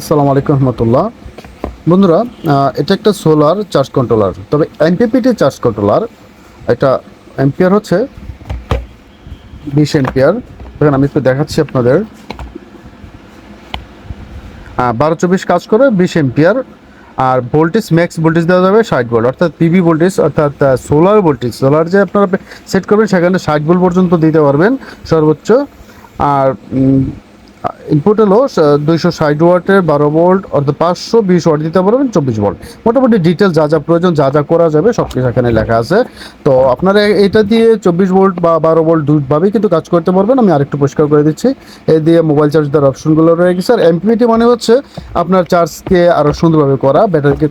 আসসালামু আলাইকুম রহমতুল্লাহ। বন্ধুরা এটা একটা সোলার চার্জ কন্ট্রোলার। তবে এমপিপিটি চার্জ কন্ট্রোলার, এটা এম্পিয়ার হচ্ছে বিশ এম্পিয়ার দেখেন, আমি একটু দেখাচ্ছি আপনাদের। বারো চব্বিশ কাজ করে বিশ এম্পিয়ার আর ভোল্টেজ ম্যাক্স ভোল্টেজ দেওয়া যাবে ষাট ভোল্ট অর্থাৎ পিভি ভোল্টেজ, অর্থাৎ সোলার ভোল্টেজ সোলার যে আপনারা সেট করবেন, সেখানে ষাট ভোল্ট পর্যন্ত দিতে পারবেন সর্বোচ্চ। আর ইনপুট হলো দুইশো ষাট ওয়াটের বারো ভোল্ট অর্থাৎ পাঁচশো বিশ ওয়াট দিতে পারবেন, চব্বিশ ভোল্ট মোটামুটি ডিটেলস যা যা প্রয়োজন, যা যা করা যাবে, সব কিছু এখানে লেখা আছে। তো আপনারা এটা দিয়ে চব্বিশ ভোল্ট বা বারো ভোল্ট দুইভাবেই কিন্তু কাজ করতে পারবেন। আমি আরেকটু পরিষ্কার করে দিচ্ছি। এই দিয়ে মোবাইল চার্জ দেওয়ার অপশনগুলো রয়ে গেছে। আর এমপিপিটি মানে হচ্ছে আপনার চার্জকে আরও সুন্দরভাবে করা ব্যাটারিকে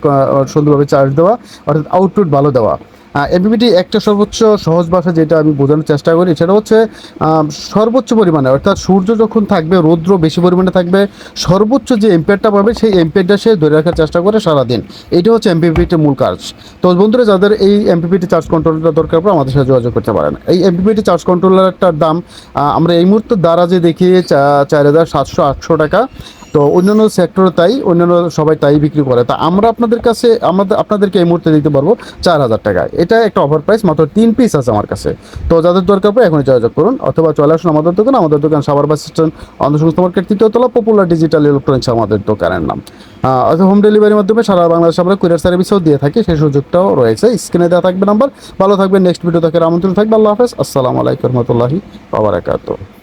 সুন্দরভাবে চার্জ দেওয়া, অর্থাৎ আউটপুট ভালো দেওয়া। এমপিপিটি একটা সর্বোচ্চ সহজ ভাষা যেটা আমি বোঝানোর চেষ্টা করি, সেটা হচ্ছে সর্বোচ্চ পরিমাণে, অর্থাৎ সূর্য যখন থাকবে, রৌদ্র বেশি পরিমাণে থাকবে, সর্বোচ্চ যে এম্পিয়ারটা পাবে, সেই এম্পিয়ারটা সে ধরে রাখার চেষ্টা করে সারাদিন। এটা হচ্ছে এমপিপিটির মূল কাজ। তো বন্ধুরা, যাদের এই এমপিপিটি চার্জ কন্ট্রোলারটা দরকার পড়ে, আমাদের সাথে যোগাযোগ করতে পারেন। এই এমপিপিটি চার্জ কন্ট্রোলারটার দাম আমরা এই মুহূর্তে দ্বারা যে দেখি চার হাজার সাতশো আটশো টাকা তো অন্যান্য সেক্টরে তাই, অন্যান্য সবাই তাই বিক্রি করে। তা আমরা আপনাদের কাছে, আমাদের, আপনাদেরকে এই মুহূর্তে দিতে পারব চার হাজার টাকায় এটা একটা অফার প্রাইস মাত্র তিন পিস আছে আমার কাছে। তো যাদের দরকার পড়ে এখনই যোগাযোগ করুন, অথবা চলে আসুন আমাদের দোকান। আমাদের দোকান সাবার বাস স্ট্যান্ড অন্ধসংস্থ মার্কেট তৃতীয়তলা পপুলার ডিজিটাল ইলেকট্রনিক্স আমাদের দোকানের নাম। হোম ডেলিভারির মাধ্যমে সারা বাংলাদেশ আমরা কুরিয়ার সার্ভিসও দিয়ে থাকি, সেই সুযোগটাও রয়েছে। স্ক্রিনে দেওয়া থাকবে নাম্বার ভালো থাকবে নেক্সট ভিডিও দেখার আমন্ত্রণ থাকবে। আল্লাহ হাফেজ। আসসালামু আলাইকুম রহমতুল্লাহি বাবারাকাতুহ